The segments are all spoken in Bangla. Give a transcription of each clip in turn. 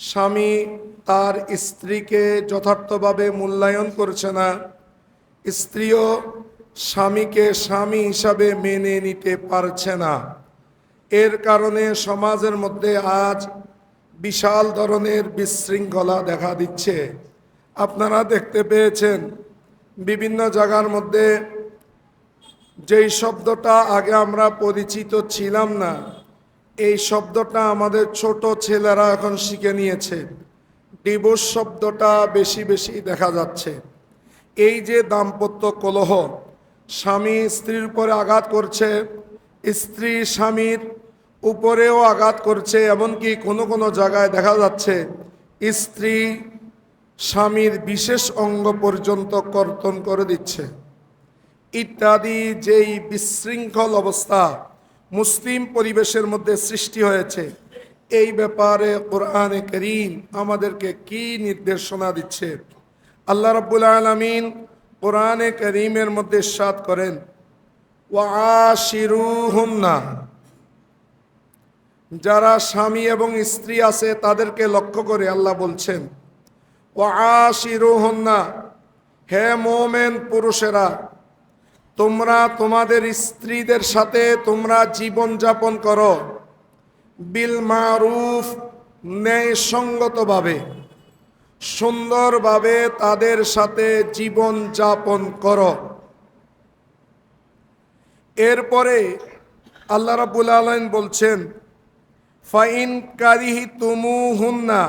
স্বামী তার স্ত্রীকে যথার্থভাবে মূল্যায়ন করছে না। স্ত্রীও স্বামীকে স্বামী হিসাবে মেনে নিতে পারছে না। এর কারণে সমাজের মধ্যে আজ বিশাল ধরনের বিশৃঙ্খলা দেখা দিচ্ছে। আপনারা দেখতে পেয়েছেন, বিভিন্ন জায়গার মধ্যে যেই শব্দটা আগে আমরা পরিচিত ছিলাম না এই শব্দটা আমাদের ছোট ছেলেরা এখন শিখে নিয়েছে। ডিভোর্স শব্দটা বেশি বেশি দেখা যাচ্ছে। এই যে দাম্পত্য কলহ, স্বামী স্ত্রীর উপরে আঘাত করছে, স্ত্রী স্বামীর উপরেও আঘাত করছে, এমনকি কোনো কোনো জায়গায় দেখা যাচ্ছে স্ত্রী স্বামীর বিশেষ অঙ্গ পর্যন্ত কর্তন করে দিচ্ছে। ইত্যাদি যেই বিশৃঙ্খল অবস্থা মুসলিম পরিবেশের মধ্যে সৃষ্টি হয়েছে। এই ব্যাপারে কোরআনে করিম আমাদেরকে কি নির্দেশনা দিচ্ছে? আল্লাহ রাব্বুল আলামিন কোরআনে করিমের মধ্যে সাত করেন ওয়াশিরুহুন্না যারা স্বামী এবং স্ত্রী আছে তাদেরকে লক্ষ্য করে আল্লাহ বলছেন ওয়াশিরুহুন্না হে মোমেন পুরুষেরা তোমরা তোমাদের স্ত্রীদের সাথে তোমরা জীবন যাপন করো। বিল মারুফ, ন্যায়সঙ্গতভাবে, সুন্দরভাবে তাদের সাথে জীবন যাপন করো। এরপরে আল্লাহ রাবুল আলম বলছেন, ফাইন কারিহি তুমু হুন্না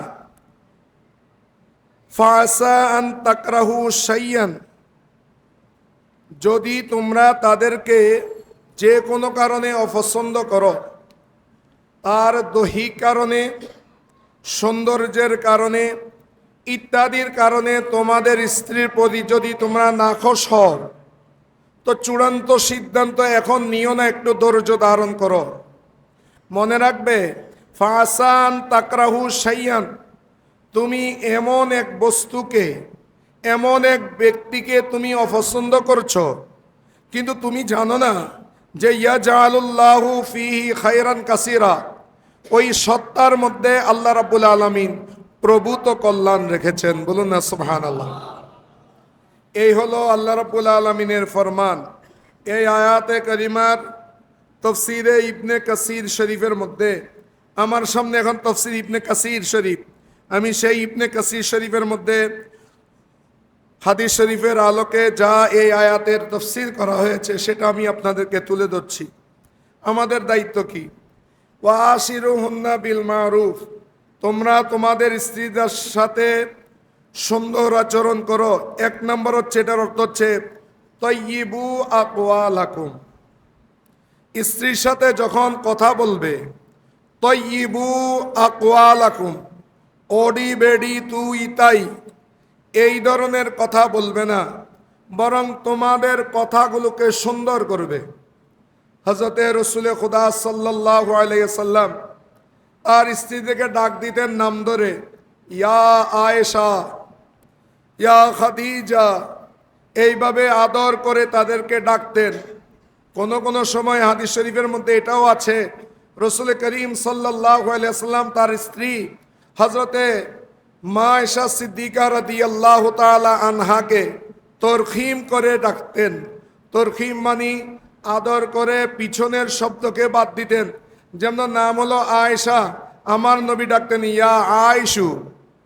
ফাসা আন তাকরাহু সাইয়ান যদি তোমরা তাদেরকে যে কোনো কারণে অপছন্দ করো, তার দৈহিক কারণে, সৌন্দর্যের কারণে, ইত্যাদির কারণে তোমাদের স্ত্রীর প্রতি যদি তোমরা নাখোশ হও, তো চূড়ান্ত সিদ্ধান্ত এখন নিও না, একটু ধৈর্য ধারণ করো। মনে রাখবে, ফাসান তাকরাহু সাইয়ান তুমি এমন এক বস্তুকে এমন এক ব্যক্তিকে তুমি অপছন্দ করছ। কিন্তু তুমি জানো না যে ইয়া জাহালুল্লাহু ফিহি খায়রান কাসিরা। ওই সত্তার মধ্যে আল্লাহ রাব্বুল আলামিন প্রভূত কল্যাণ রেখেছেন। বলুন না সুবহান আল্লাহ এই হলো আল্লাহ রাব্বুল আলামিনের ফরমান। এই আয়াতে করিমার তফসিরে ইবনে কাসির শরীফের মধ্যে, আমার সামনে এখন তফসির ইবনে কাসির শরীফ। আমি সেই ইবনে কাসির শরীফের মধ্যে হাদিস শরীফের আলোকে যা এই আয়াতের তফসিল করা হয়েছে, সেটা আমি আপনাদেরকে তুলে ধরছি। আমাদের দায়িত্ব কি? ওয়াশিরু হুন্না বিল মারুফ। তোমরা তোমাদের স্ত্রীদের সাথে সুন্দর আচরণ করো। এক নম্বর হচ্ছে, এটার অর্থ হচ্ছে তৈবু স্ত্রীর সাথে যখন কথা বলবে তৈবু আকোয়া লাকুম ওডি বেডি তুই তাই। এই ধরনের কথা বলবে না, বরং তোমাদের কথাগুলোকে সুন্দর করবে। হজরতে রসুলে খুদা সাল্লাহ আলাইসাল্লাম তার স্ত্রীদেরকে ডাক দিতেন নাম ধরে, ইয়া আয়েশা, ইয়া খাদিজা। এইভাবে আদর করে তাদেরকে ডাকতেন। কোন কোন সময় হাদিস শরীফের মধ্যে এটাও আছে, রসুল করিম সাল্লাহ আলাইসাল্লাম তার স্ত্রী হজরতে মা এশা সিদ্দিকা রদি আল্লাহ তালা আনহাকে তরখিম করে ডাকতেন। তরখিম মানি আদর করে পিছনের শব্দকে বাদ দিতেন। যেমন নাম হলো আয়েশা, আমার নবী ডাকতেন, ইয়া আয়সু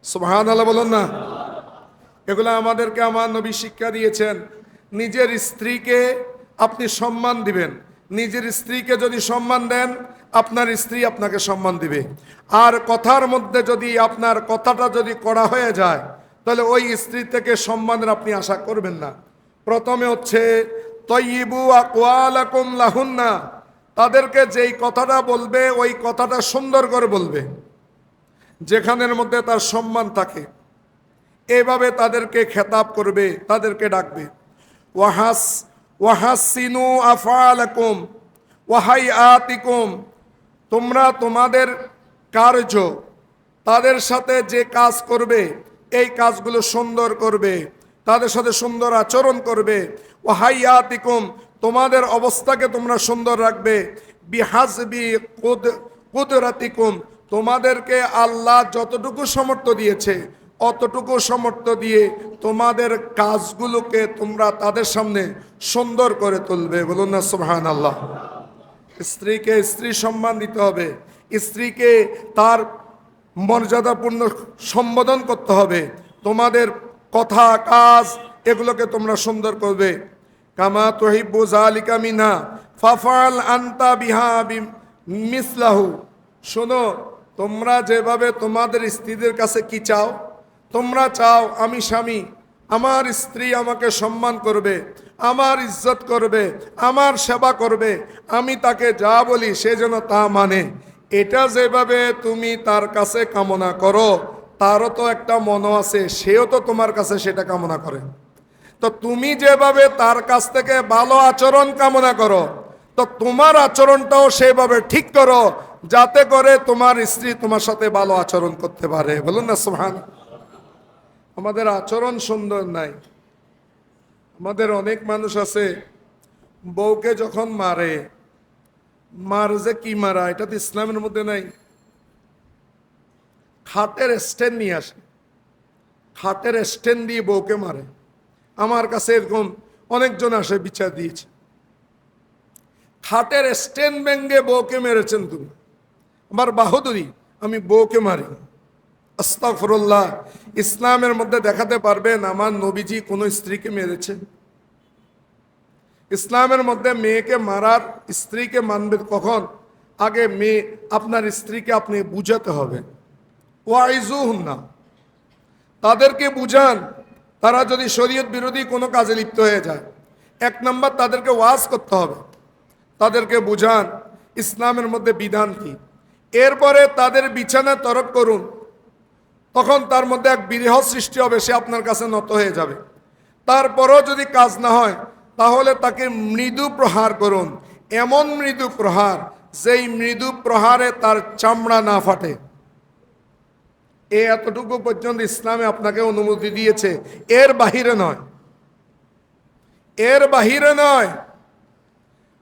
সুহান আল্লাহ বলুন না। এগুলো আমাদেরকে আমার নবী শিক্ষা দিয়েছেন। নিজের স্ত্রীকে আপনি সম্মান দিবেন। নিজের স্ত্রীকে যদি সম্মান দেন, আপনার স্ত্রী আপনাকে সম্মান দিবে। আর কথার মধ্যে যদি আপনার কথাটা যদি করা হয়ে যায়, তাহলে ওই স্ত্রী থেকে সম্মানের আপনি আশা করবেন না। প্রথমে হচ্ছে তৈবু আকওয়ালাকুম লাহুন্না। তাদেরকে যেই কথাটা বলবে, ওই কথাটা সুন্দর করে বলবে। যেখানের মধ্যে তার সম্মান থাকে, এভাবে তাদেরকে খেতাব করবে, তাদেরকে ডাকবে। ওয়াহাস ওয়াহাসিনু আফালাকুম ওয়াহাই আতিকুম তোমরা তোমাদের কার্য, তাদের সাথে যে কাজ করবে, এই কাজগুলো সুন্দর করবে, তাদের সাথে সুন্দর আচরণ করবে। ও হাইয়াতিকুম তোমাদের অবস্থাকে তোমরা সুন্দর রাখবে। বিহাসবি কুদ, কুদরাতিকুম, তোমাদেরকে আল্লাহ যতটুকু সমর্থ দিয়েছে অতটুকু সমর্থ দিয়ে তোমাদের কাজগুলোকে তোমরা তাদের সামনে সুন্দর করে তুলবে। বলুন না সুবহান আল্লাহ স্ত্রীকে স্ত্রী সম্মান দিতে হবে। স্ত্রীকে তার মর্যাদাপূর্ণ সম্বোধন করতে হবে। তোমাদের কথা, কাজ, এগুলোকে তোমরা সুন্দর করবে। কামা তহিব্বু জালিকা মিনা ফাফাল আন্তা বিহা মিসলাহু। শোনো, তোমরা যেভাবে তোমাদের স্ত্রীদের কাছে কি চাও তোমরা চাও আমি স্বামী, আমার স্ত্রী আমাকে সম্মান করবে, আমার ইজ্জত করবে, আমার সেবা করবে, আমি তাকে যা বলি সে যেন তা মানে। এটা যেভাবে তুমি তার কাছে কামনা করো, তারও তো একটা মন আছে, সেও তো তোমার কাছে সেটা কামনা করে। তো তুমি যেভাবে তার কাছ থেকে ভালো আচরণ কামনা করো, তো তোমার আচরণটাও সেভাবে ঠিক করো, যাতে করে তোমার স্ত্রী তোমার সাথে ভালো আচরণ করতে পারে। বলুন না সোহান আমাদের আচরণ সুন্দর নাই। আমাদের অনেক মানুষ আছে, বউকে যখন মারে, মার যে কি মারা, এটা তো ইসলামের মধ্যে নাই। খাটের স্ট্যান্ড নিয়ে আসে। খাটের স্ট্যান্ড দিয়ে বউকে মারে। আমার কাছে এরকম অনেকজন আসে, বিচার দিয়েছে। খাটের স্ট্যান্ড ব্যাঙ্গে বউকে মেরেছেন তুমি। আমার বাহাদুরি, আমি বউকে মারি। আস্তাফরুল্লাহ ইসলামের মধ্যে দেখাতে পারবেন আমার নবীজি কোনো স্ত্রীকে মেরেছে। ইসলামের মধ্যে মেয়েকে মারার স্ত্রীকে মানবে কখন? আগে মেয়ে, আপনার স্ত্রীকে আপনি বুঝাতে হবে। না তাদেরকে বুঝান, তারা যদি শরীয়ত বিরোধী কোনো কাজে লিপ্ত হয়ে যায়। এক নম্বর, তাদেরকে ওয়াজ করতে হবে। তাদেরকে বুঝান, ইসলামের মধ্যে বিধান কি। এরপরে তাদের বিছানা তরক করুন। তখন তার মধ্যে এক বিরহ সৃষ্টি হবে, সে আপনার কাছে নত হয়ে যাবে। তারপরও যদি কাজ না হয়, তাহলে তাকে মৃদু প্রহার করুন। এমন মৃদু প্রহার, যেই মৃদু প্রহারে তার চামড়া না ফাটে। এ এতটুকু পর্যন্ত ইসলামে আপনাকে অনুমতি দিয়েছে। এর বাহিরে নয়। এর বাহিরে নয়।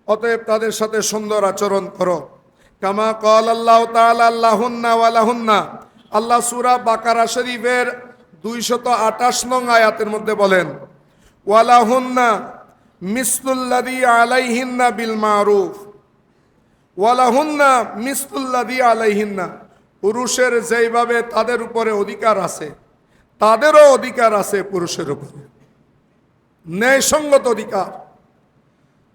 অতএব তাদের সাথে সুন্দর আচরণ করো। কামা কল আল্লাহ তাআলা, আল্লাহুন্না ওয়ালাহুন্না আল্লাহ সূরা বাকারা শরীফের দুইশত আঠাশ নং আয়াতের মধ্যে বলেন, ওয়ালাহুন্না মিসলুল্লাদি আলাইহিন্না বিল মারুফ ওয়ালাহুন্না মিসলুল্লাদি আলাইহিন্না। পুরুষের যেইভাবে তাদের উপরে অধিকার আছে, তাদেরও অধিকার আছে পুরুষের উপরে। ন্যায়সঙ্গত অধিকার।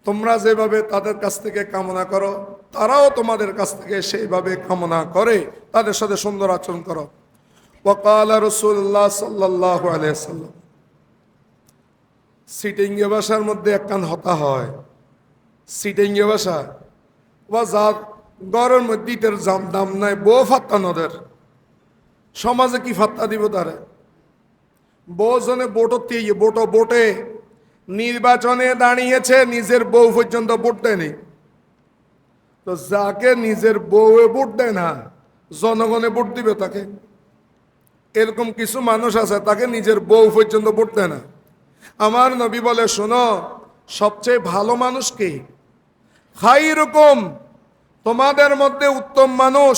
তোমরা যেভাবে তাদের কাছ থেকে কামনা করো তারাও তোমাদের কাছ থেকে সেইভাবে কামনা করে। তাদের সাথে সুন্দর আচরণ করো। ওকাল রসুল্লাহ সাল্লাহ আলিয়াল্লাম সিটিংয়ে ভাষার মধ্যে একখান হতা হয়। সিটিংয়ে ভাষা বা যা গড়ের মধ্যে ইটের জাম দাম নাই, বউ ফাত্তা নদের। সমাজে কি ফাত্তা দিব তারে? বউ জনে বোটত দিয়ে বোটো বোটে নির্বাচনে দাঁড়িয়েছে, নিজের বউ পর্যন্ত ভোট দেয়নি। তো যাকে নিজের বউয়ে ভোট দেয় না, জনগণে ভোট দিবে তাকে। এরকম কিছু মানুষ আছে, তাকে নিজের বউ পর্যন্ত ভোট দেয় না। আমার নবী বলে, শোনো, সবচেয়ে ভালো মানুষ কে? খাই রকম তোমাদের মধ্যে উত্তম মানুষ।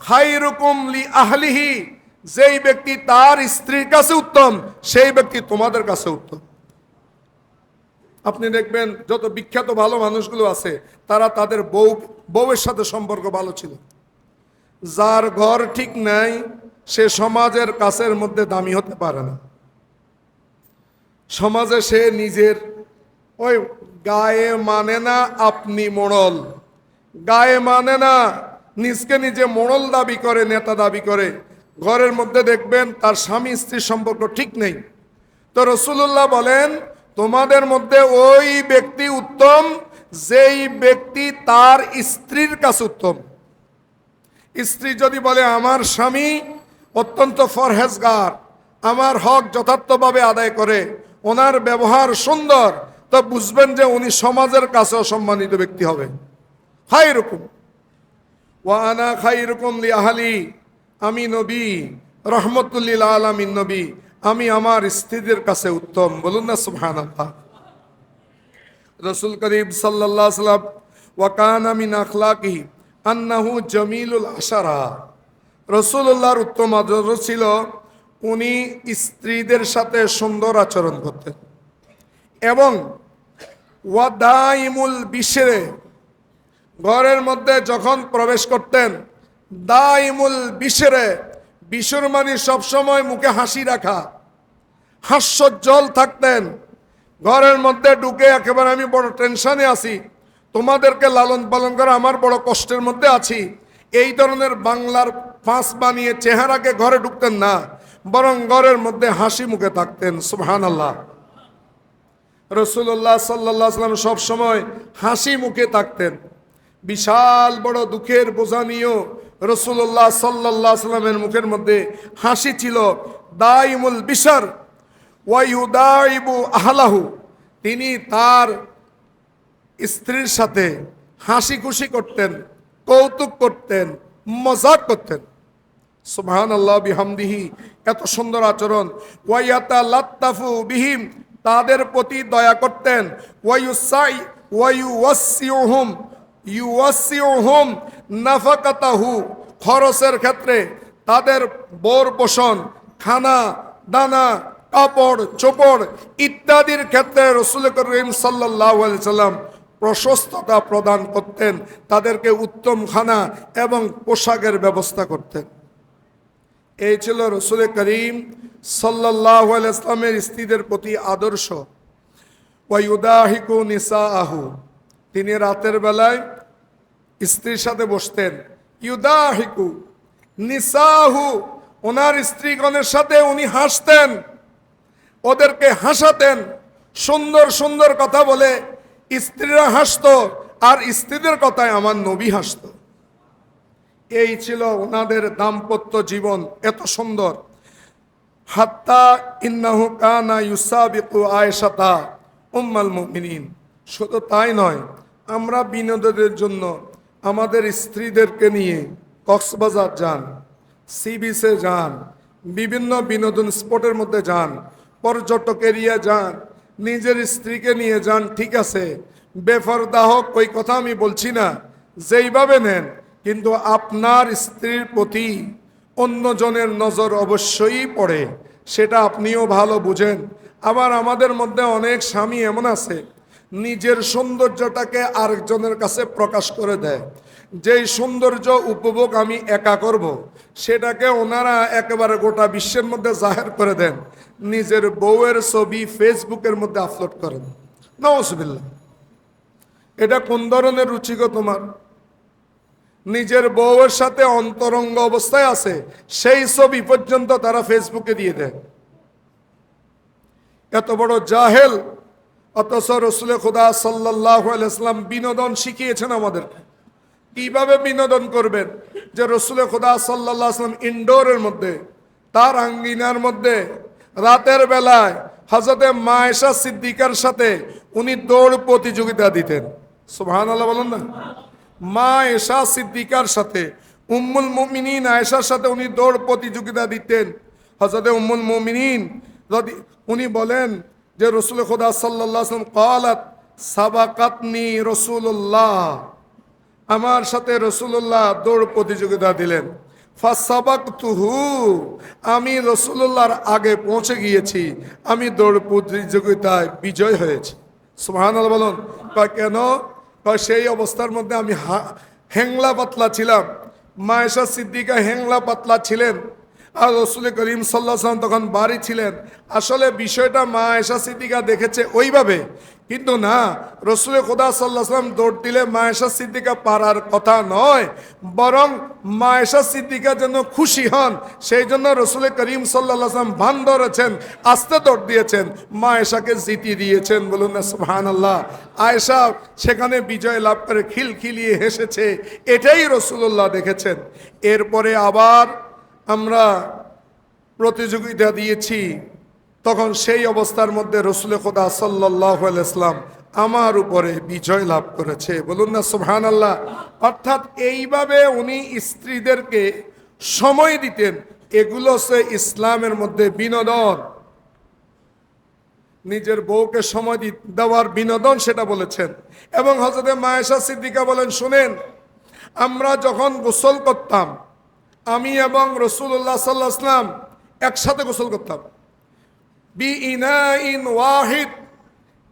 খাই রকম লি আহলিহি, যেই ব্যক্তি তার স্ত্রীর কাছে উত্তম, সেই ব্যক্তি তোমাদের কাছে উত্তম। আপনি দেখবেন, যত বিখ্যাত ভালো মানুষগুলো আছে, তারা তাদের বউ বউয়ের সাথে সম্পর্ক ভালো ছিল। যার ঘর ঠিক নাই, সে সমাজের কাছের মধ্যে দামি হতে পারে না। সমাজে সে নিজের, ওই গায়ে মানে না আপনি মোড়ল। গায়ে মানে না নিজকে নিজে মোড়ল দাবি করে, নেতা দাবি করে। ঘরের মধ্যে দেখবেন তার স্বামী স্ত্রীর সম্পর্ক ঠিক নেই। তো রসুল্লাহ বলেন, তোমাদের মধ্যে ওই ব্যক্তি উত্তম যেই ব্যক্তি তার স্ত্রীর কাছে উত্তম। স্ত্রী যদি বলে, আমার স্বামী অত্যন্ত ফরহেজগার, আমার হক যথার্থভাবে আদায় করে, ওনার ব্যবহার সুন্দর, তো বুঝবেন যে উনি সমাজের কাছেও সম্মানিত ব্যক্তি হবে। হাই রকম ওয়ানা খাই রকম লি আহালি আমি নবী, রহমতুল্লিল আলমিন নবী, আমি আমার স্ত্রীদের কাছে উত্তম। বলুন না সুবহান আল্লাহ রসুল করিম সাল্লাহ সাল্লাম ওয়াকান আমিন আখলাকি আন্নাহু জমিলুল আশারা। রসুল্লাহর উত্তম আদর্শ ছিল, উনি স্ত্রীদের সাথে সুন্দর আচরণ করতেন এবং ওয়াদাইমুল বিশেরে, ঘরের মধ্যে যখন প্রবেশ করতেন, দাইমুল বিশেরে, বিশুর মানি সবসময় মুখে হাসি রাখা, হাস্যজ্জ্বল থাকতেন। ঘরের মধ্যে ঢুকে একেবারে আমি বড় টেনশনে আছি। তোমাদেরকে লালন পালন করে আমার বড় কষ্টের মধ্যে আছি। এই ধরনের বাংলার ফাঁস বানিয়ে চেহারাকে ঘরে ঢুকতেন না, বরং ঘরের মধ্যে হাসি মুখে থাকতেন সুবহান আল্লাহ রসুল্লাহ সাল্লাহ সাল্লাম সবসময় হাসি মুখে থাকতেন। বিশাল বড় দুঃখের বোঝা নিয়েও রসুল্লাহ সাল্লাহ সাল্লামের মুখের মধ্যে হাসি ছিল। দাইমুল বিশার ওয়াইউদাইবু আহলাহু, তিনি তার স্ত্রীর সাথে হাসি খুশি করতেন, কৌতুক করতেন, মজাক করতেন। সুবহান আল্লাহ বিহামদিহি, এত সুন্দর আচরণ। ওয়াইয়াতা লাত্তাফু বিহিম, তাদের প্রতি দয়া করতেন। ওয়াইউসাই ওয়াইউওয়াসিউহুম ইউওয়াসিউহুম নাফাকাতাহু, খরচের ক্ষেত্রে তাদের বোর পোষণ খানা, দানা কাপড়, চোপড় ইত্যাদির ক্ষেত্রে রসুল করিম সাল্লাহ সাল্লাম প্রশস্ততা প্রদান করতেন, তাদেরকে উত্তম খানা এবং পোশাকের ব্যবস্থা করতেন। এই ছিল রসুল করিম সাল্লাহ ইসলামের স্ত্রীদের প্রতি আদর্শ। ওয়াইউদাহিকু নিসা আহু তিনি রাতের বেলায় স্ত্রীর সাথে বসতেন। ইউদাহিকু নিসাহু ওনার স্ত্রীগণের সাথে উনি হাসতেন। ওদেরকে হাসাতেন, সুন্দর সুন্দর কথা বলে, স্ত্রীরা হাসতো আর স্ত্রীদের কথায় আমার নবী হাসতো। এই ছিল ওনাদের দাম্পত্য জীবন, এত সুন্দর। হাত্তা ইন্নাহু কানা ইউসাবিকু আয়েশাতা উম্মাল মুমিনিন। শুধু তাই নয়, আমরা বিনোদনের জন্য আমাদের স্ত্রীদেরকে নিয়ে কক্সবাজার যান, সি বিচে যান, বিভিন্ন বিনোদন স্পটের মধ্যে যান পর্যটক এরিয়া যান, নিজের স্ত্রীকে নিয়ে যান, ঠিক আছে। বেফরদাহ ওই কথা আমি বলছি না। যেইভাবে নেন, কিন্তু আপনার স্ত্রীর প্রতি অন্যজনের নজর অবশ্যই পড়ে, সেটা আপনিও ভালো বুঝেন। আবার আমাদের মধ্যে অনেক স্বামী এমন আছে, নিজের সৌন্দর্যটাকে আরেকজনের কাছে প্রকাশ করে দেয়। যেই সৌন্দর্য উপভোগ আমি একা করব। সেটাকে ওনারা একেবারে গোটা বিশ্বের মধ্যে জাহের করে দেন। নিজের বউয়ের ছবি ফেসবুকের মধ্যে আপলোড করেন। নওয়াজবিল্লা এটা কোন ধরনের রুচিগো তোমার? নিজের বউয়ের সাথে অন্তরঙ্গ অবস্থায় আছে, সেই ছবি পর্যন্ত তারা ফেসবুকে দিয়ে দেয়। এত বড় জাহেল, অথচ রসুল খুদা সাল্লাহ আলাইসলাম বিনোদন শিখিয়েছেন আমাদেরকে। কীভাবে বিনোদন করবেন? যে রসুল খুদা সাল্লাহ আসলাম ইনডোরের মধ্যে, তার আঙ্গিনার মধ্যে, রাতের বেলায় হজরতে মায়েশা সিদ্দিকার সাথে উনি দৌড় প্রতিযোগিতা দিতেন। সুবহান আল্লাহ বলেন না? মা সিদ্দিকার সাথে, উম্মুল মুমিনিন আয়েশার সাথে উনি দৌড় প্রতিযোগিতা দিতেন। হজরতে উম্মুল মুমিনিন উনি বলেন যে রসুল খুদা সাল্লাহ আসলাম কালাত সাবাকাতনি রসুল্লাহ আমার সাথে রসুল্লাহ দৌড় প্রতিযোগিতা দিলেন। তুহু আমি রসুল্লাহর আগে পৌঁছে গিয়েছি। আমি দৌড় প্রতিযোগিতায় বিজয় হয়েছি। সুহান বলুন কেন? সেই অবস্থার মধ্যে আমি হ্যাংলা পাতলা ছিলাম। মায়েশা সিদ্দিকা হেংলা পাতলা ছিলেন। আর রসুল করিম সাল্লাহ সাল্লাম তখন বাড়ি ছিলেন। আসলে বিষয়টা মা এসা সিদ্দিকা দেখেছে ওইভাবে। কিন্তু না রসুল খোদা সাল্লাহ সাল্লাম দৌড় দিলে মা এসা সিদ্দিকা পারার কথা নয়, বরং মা এসা সিদ্দিকা যেন খুশি হন, সেই জন্য রসুল করিম সাল্লাহ সাল্লাম ভান ধরেছেন, আস্তে দৌড় দিয়েছেন। মা এসাকে জিতিয়ে দিয়েছেন বলুন না সুহান আল্লাহ আয়েশা সেখানে বিজয় লাভ করে খিলখিলিয়ে হেসেছে, এটাই রসুল্লাহ দেখেছেন। এরপরে আবার আমরা প্রতিযোগিতা দিয়েছি, তখন সেই অবস্থার মধ্যে রসুল খোদা সাল্লাহ ইসলাম আমার উপরে বিজয় লাভ করেছে। বলুন না সুবহান আল্লাহ অর্থাৎ এইভাবে উনি স্ত্রীদেরকে সময় দিতেন। এগুলো সে ইসলামের মধ্যে বিনোদন। নিজের বউকে সময় দেওয়ার বিনোদন সেটা বলেছেন। এবং হজরত মায়েশা সিদ্দিকা বলেন, শুনেন, আমরা যখন গোসল করতাম আমি এবং রসুল্লাহ সাল্লাহ আসলাম একসাথে গোসল করতাম। বি ইনা ইন ওয়াহিদ,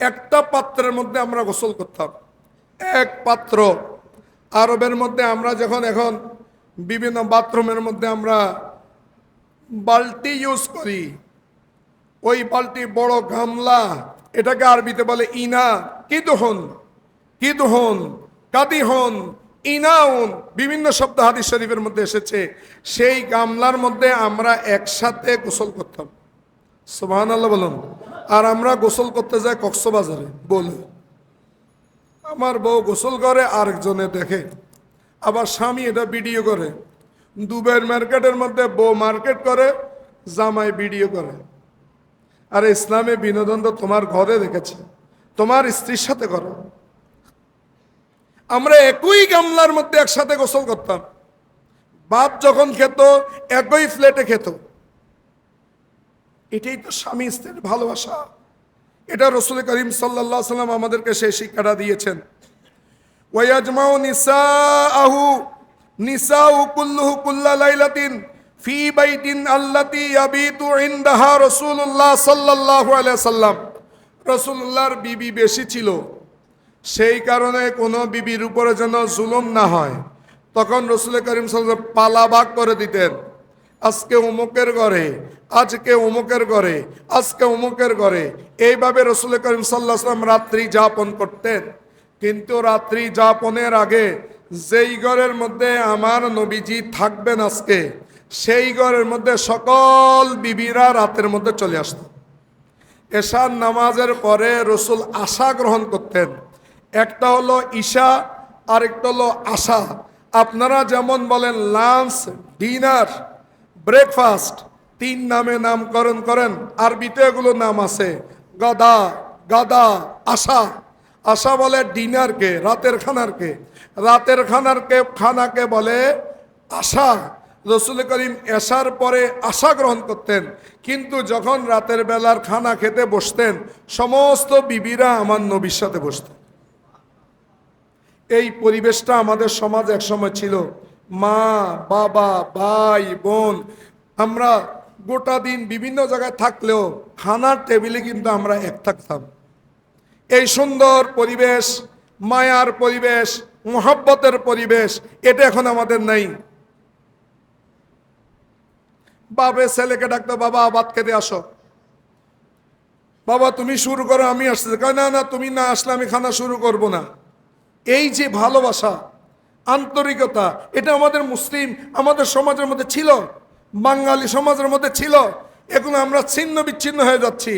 একটা পাত্রের মধ্যে আমরা গোসল করতাম। এক পাত্র। আরবের মধ্যে আমরা যখন এখন বিভিন্ন বাথরুমের মধ্যে আমরা বালতি ইউজ করি, ওই বালতি বড় গামলা, এটাকে আরবিতে বলে ইনা কি দোহন কি দোহন কাদিহন ইনাউন বিভিন্ন শব্দ হাদিস শরীফের মধ্যে এসেছে। সেই গামলার মধ্যে আমরা একসাথে গোসল করতাম। সুবহান আল্লাহ বলুন। আর আমরা গোসল করতে যাই কক্সবাজারে, বলে। আমার বউ গোসল করে, আরেকজনে দেখে। আবার স্বামী এটা ভিডিও করে। দুবাইয়ের মার্কেটের মধ্যে বউ মার্কেট করে, জামাই ভিডিও করে। আর ইসলামে বিনোদন তো তোমার ঘরে দেখেছে। তোমার স্ত্রীর সাথে করো। আমরা একই গামলার মধ্যে একসাথে গোসল করতাম। বাপ যখন খেত, একই ফ্লেটে খেত। এটাই তো স্বামী স্ত্রীর ভালোবাসা। এটা রসুল করিম সাল্লাহ সাল্লাম আমাদেরকে সেই শিক্ষাটা দিয়েছেন। ওয়াজমাউ নিসাআহু, নিসাউ কুল্লুহু কুল্লা লাইলাতিন ফি বাইতিন আল্লাতি ইয়াবিতু ইনদাহা রাসূলুল্লাহ সাল্লাল্লাহু আলাইহি সাল্লাম। রাসূলুল্লাহর বিবি বেশি ছিল। সেই কারণে কোনো বিবির উপরে যেন জুলুম না হয়। তখন রসুল করিম সাল্লাম পালা ভাগ করে দিতেন। আজকে অমুকের ঘরে, আজকে অমুকের ঘরে, আজকে অমুকের ঘরে। এইভাবে রসুল করিম সাল্লাহ সাল্লাম রাত্রি যাপন করতেন। কিন্তু রাত্রি যাপনের আগে যেই ঘরের মধ্যে আমার নবীজি থাকবেন আজকে, সেই ঘরের মধ্যে সকল বিবিরা রাতের মধ্যে চলে আসত। এশার নামাজের পরে রসুল আশা গ্রহণ করতেন। একটা হলো ঈশা, আরেকটা হলো আশা। আপনারা যেমন বলেন লাঞ্চ, ডিনার, ব্রেকফাস্ট, তিন নামে নামকরণ করেন, আরবিতে এগুলো নাম আছে। গাদা গাদা, আশা। আশা বলে ডিনারকে, রাতের খানারকে। রাতের খানারকে, খানাকে বলে আশা। রসুল করিম এশার পরে আশা গ্রহণ করতেন। কিন্তু যখন রাতের বেলার খানা খেতে বসতেন, সমস্ত বিবিরা আমার নবীর সাথে বসতেন। এই পরিবেশটা আমাদের সমাজ একসময় ছিল। মা, বাবা, ভাই, বোন, আমরা গোটা দিন বিভিন্ন জায়গায় থাকলেও খানার টেবিলে কিন্তু আমরা এক থাকতাম। এই সুন্দর পরিবেশ, মায়ার পরিবেশ, মোহাব্বতের পরিবেশ, এটা এখন আমাদের নেই। বাবে ছেলেকে ডাকতো, বাবা, ভাত খেতে আসো। বাবা, তুমি শুরু করো, আমি আসতে না না, তুমি না আসলে আমি খানা শুরু করব না। এই যে ভালোবাসা, আন্তরিকতা, এটা আমাদের মুসলিম, আমাদের সমাজের মধ্যে ছিল, বাঙালি সমাজের মধ্যে ছিল এগুলো আমরা ছিন্ন বিচ্ছিন্ন হয়ে যাচ্ছি।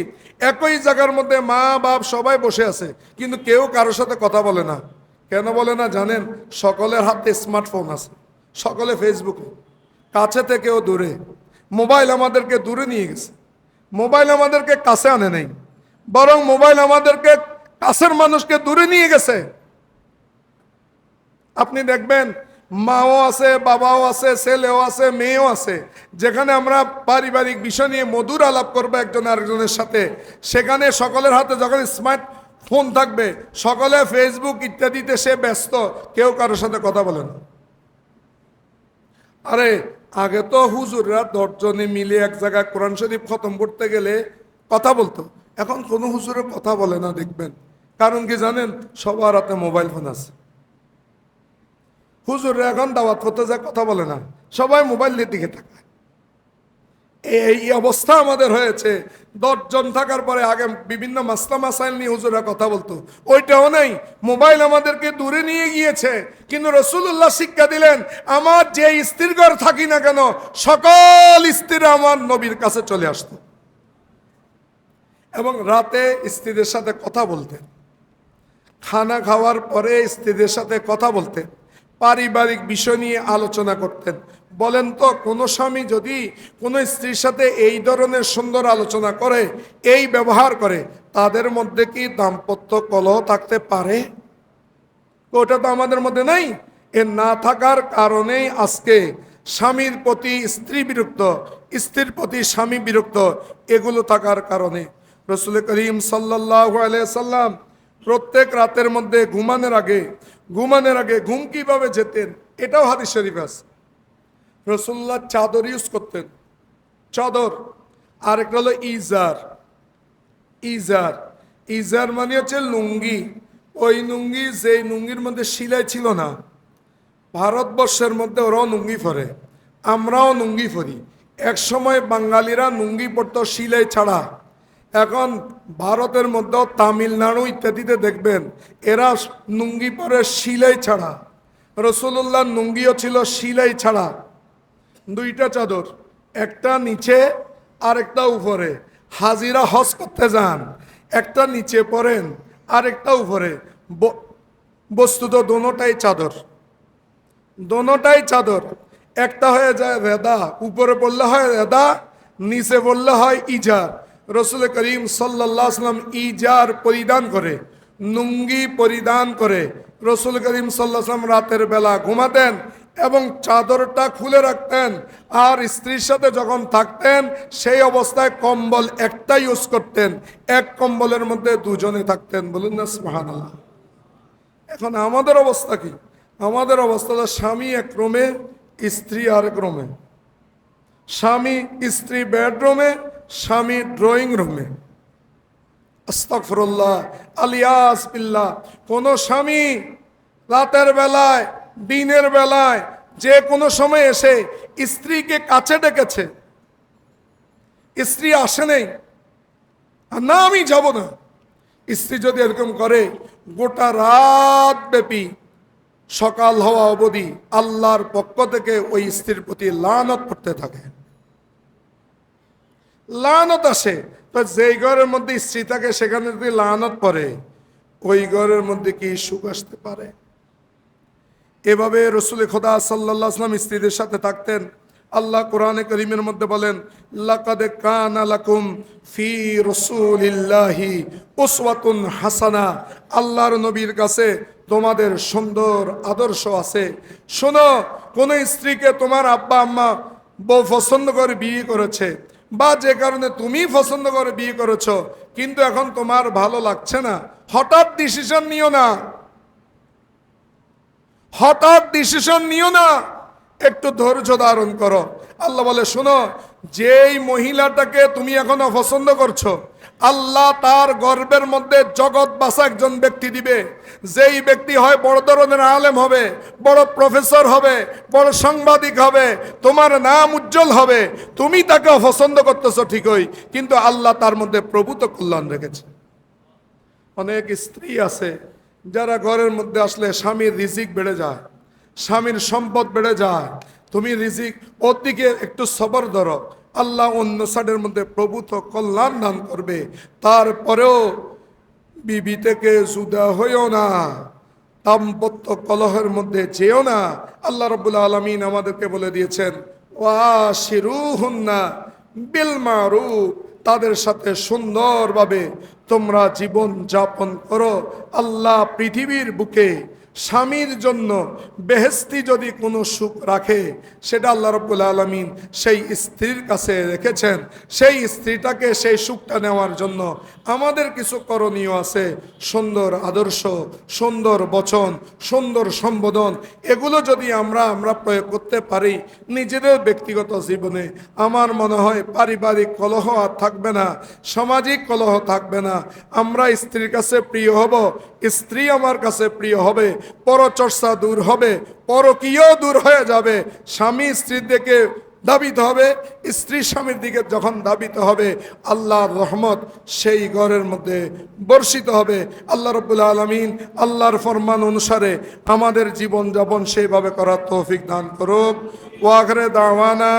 একই জায়গার মধ্যে মা, বাপ সবাই বসে আছে, কিন্তু কেউ কারোর সাথে কথা বলে না। কেন বলে না জানেন? সকলের হাতে স্মার্টফোন আছে, সকলে ফেসবুকে কাছে থেকেও দূরে। মোবাইল আমাদেরকে দূরে নিয়ে গেছে। মোবাইল আমাদেরকে কাছে আনে নাই। বরং মোবাইল আমাদেরকে কাছের মানুষকে দূরে নিয়ে গেছে। আপনি দেখবেন মাও আছে, বাবাও আছে, ছেলেও আছে, মেয়েও আছে। যেখানে আমরা পারিবারিক বিষয় নিয়ে মধুর আলাপ করব একজন আরেকজনের সাথে, সেখানে সকলের হাতে যখন স্মার্ট ফোন থাকবে, সকলে ফেসবুক ইত্যাদিতে সে ব্যস্ত, কেউ কারোর সাথে কথা বলে না। আরে, আগে তো হুজুররা দশজনে মিলে এক জায়গায় কোরআন শরীফ খতম করতে গেলে কথা বলতো। এখন কোনো হুজুরে কথা বলে না, দেখবেন। কারণ কি জানেন? সবার হাতে মোবাইল ফোন আছে। হুজুররা এখন দাওয়াত করতে যা কথা বলে না। সবাই মোবাইল দিয়ে দিকে থাকে। এই অবস্থা আমাদের হয়েছে। দশজন থাকার পরে আগে বিভিন্ন মাসলা মাসাইল নিয়ে হুজুরা কথা বলতো। ওইটাও নেই। মোবাইল আমাদেরকে দূরে নিয়ে গিয়েছে। কিন্তু রসুল্লাহ শিক্ষা দিলেন, আমার যে স্ত্রীর ঘর থাকি না কেন, সকল স্ত্রীরা আমার নবীর কাছে চলে আসতো। এবং রাতে স্ত্রীদের সাথে কথা বলতেন। খানা খাওয়ার পরে স্ত্রীদের সাথে কথা বলতেন। পারিবারিক বিষয় নিয়ে আলোচনা করতেন। বলেন তো, কোনো স্বামী যদি কোনো স্ত্রীর সাথে এই ধরনের সুন্দর আলোচনা করে, এই ব্যবহার করে, তাদের মধ্যে কি দাম্পত্য কলহ থাকতে পারে? ওটা তো আমাদের মধ্যে নাই। এ না থাকার কারণেই আজকে স্বামীর প্রতি স্ত্রী বিরক্ত, স্ত্রীর প্রতি স্বামী বিরক্ত, এগুলো থাকার কারণে। রসুল করিম সাল্লাহ আলিয়া সাল্লাম প্রত্যেক রাতের মধ্যে ঘুমানোর আগে ঘুমানোর আগে ঘুম কীভাবে যেতেন, এটাও হাদিস শরীফ আছে। রসুল্লাহ চাদর ইউজ করতেন। চাদর আর একটা হলো ইজার। ইজার ইজার মানে হচ্ছে লুঙ্গি। ওই লুঙ্গি যে লুঙ্গির মধ্যে সিলাই ছিল না, ভারতবর্ষের মধ্যে ওরাও লুঙ্গি পরে, আমরাও লুঙ্গি ফরি এক সময় বাঙালিরা লুঙ্গি পরতো, সিলাই ছাড়া। এখন ভারতের মধ্যেও তামিলনাড়ু ইত্যাদিতে দেখবেন, এরা নুঙ্গি পরে সিলাই ছাড়া। রসুল্লাহ নুঙ্গিও ছিল সিলাই ছাড়া। দুইটা চাদর, একটা নিচে আর একটা উপরে। হাজিরা হজ করতে যান, একটা নিচে পরেন আর একটা উপরে। বস্তুত দোনোটাই চাদর। দোনোটাই চাদর, একটা হয়ে যায় রেদা উপরে পড়লে হয় রেদা নিচে পড়লে হয় ইজার। রসুল করিম সাল্লাম ইজার পরিধান করে, নুঙ্গি পরিধান করে রসুল করিম সাল্লাম রাতের বেলা ঘুমাতেন এবং চাদরটা খুলে রাখতেন আর স্ত্রীর সাথে যখন থাকতেন, সেই অবস্থায় কম্বল একটা ইউজ করতেন, এক কম্বলের মধ্যে দুজনে থাকতেন। বলুন না, সুবহানাল্লাহ। এখন আমাদের অবস্থা কি? আমাদের অবস্থাটা স্বামী এক রুমে, স্ত্রী আরেক রুমে। স্বামী স্ত্রী বেডরুমে স্বামী ড্রয়িং রুমে আস্তাগফিরুল্লাহ, আলিয়াস বিল্লাহ, কোন স্বামী রাতের বেলায়, দিনের বেলায়, যে কোনো সময় এসে স্ত্রীকে কাছে ডেকেছে। স্ত্রী আসে নেই। আর না, আমি যাব না। স্ত্রী যদি এরকম করে, গোটা রাত ব্যাপী সকাল হওয়া অবধি আল্লাহর পক্ষ থেকে ওই স্ত্রীর প্রতি লানত পড়তে থাকে। লানত আসে তো যেই ঘরের মধ্যে স্ত্রী থাকে, সেখানে যদি লানত পড়ে, ওই ঘরের মধ্যে কি সুখ আসতে পারে? এভাবে রসুল খোদা সাল্লাহ আসলাম স্ত্রীদের সাথে থাকতেন। আল্লাহ কোরআনে করিমের মধ্যে বলেন, লাকাদে কানা লাকুম ফি রসুলিল্লাহি উসওয়াতুন হাসানা। আল্লাহর নবীর কাছে তোমাদের সুন্দর আদর্শ আছে। শোনো, কোন স্ত্রীকে তোমার আব্বা আম্মা বউ পছন্দ করে বিয়ে করেছে বা যে কারণে তুমি পছন্দ করে বিয়ে করেছ, কিন্তু এখন তোমার ভালো লাগছে না। হঠাৎ ডিসিশন নিও না। হঠাৎ ডিসিশন নিও না। একটু ধৈর্য ধারণ করো। আল্লাহ বলে, শোনো, যেই মহিলাটাকে তুমি এখন অপছন্দ করছ আল্লাহ তার গর্বের মধ্যে জগৎ বাসা একজন ব্যক্তি দিবে। যেই ব্যক্তি হয় বড় ধরনের আলেম হবে, বড় প্রফেসর হবে, বড় সাংবাদিক হবে, তোমার নাম উজ্জ্বল হবে, তুমি তাকে অপছন্দ করতেছো ঠিকই, কিন্তু আল্লাহ তার মধ্যে প্রভূত কল্যাণ রেখেছে। অনেক স্ত্রী আছে, যারা ঘরের মধ্যে আসলে স্বামীর রিজিক বেড়ে যায়, স্বামীর সম্পদ বেড়ে যায়। তুমি রিজিক, ওর দিকে একটু সবর ধরো আল্লাহ অন্য সাইডের মধ্যে প্রভূত কল্যাণ দান করবে। তারপরেও বিবি থেকে জুদা হইও না, দাম্পত্য কলহের মধ্যে যেও না। আল্লাহ রবুল্লা আলমিন আমাদেরকে বলে দিয়েছেন ওয়া শিরু হুন্না বিল মারুফ তাদের সাথে সুন্দরভাবে তোমরা জীবন যাপন করো। আল্লাহ পৃথিবীর বুকে স্বামীর জন্য বেহেস্তি যদি কোনো সুখ রাখে, সেটা আল্লাহ রব্বুল আলমিন সেই স্ত্রীর কাছে রেখেছেন। সেই স্ত্রীটাকে সেই সুখটা নেওয়ার জন্য আমাদের কিছু করণীয় আছে। সুন্দর আদর্শ, সুন্দর বচন, সুন্দর সম্বোধন, এগুলো যদি আমরা আমরা প্রয়োগ করতে পারি নিজেদের ব্যক্তিগত জীবনে, আমার মনে হয় পারিবারিক কলহ আর থাকবে না, সামাজিক কলহ থাকবে না। আমরা স্ত্রীর কাছে প্রিয় হব স্ত্রী আমার কাছে প্রিয় হবে, পরচর্চা দূর হবে, পরকীয় দূর হয়ে যাবে। স্বামী স্ত্রীর দিকে দাবিতে হবে, স্ত্রী স্বামীর দিকে যখন দাবিতে হবে, আল্লাহর রহমত সেই ঘরের মধ্যে বর্ষিত হবে। আল্লাহ রবুল্লা আলমিন আল্লাহর ফরমান অনুসারে আমাদের জীবনযাপন সেইভাবে করার তৌফিক দান করুক। ওয়াঘরে দাওয়ানা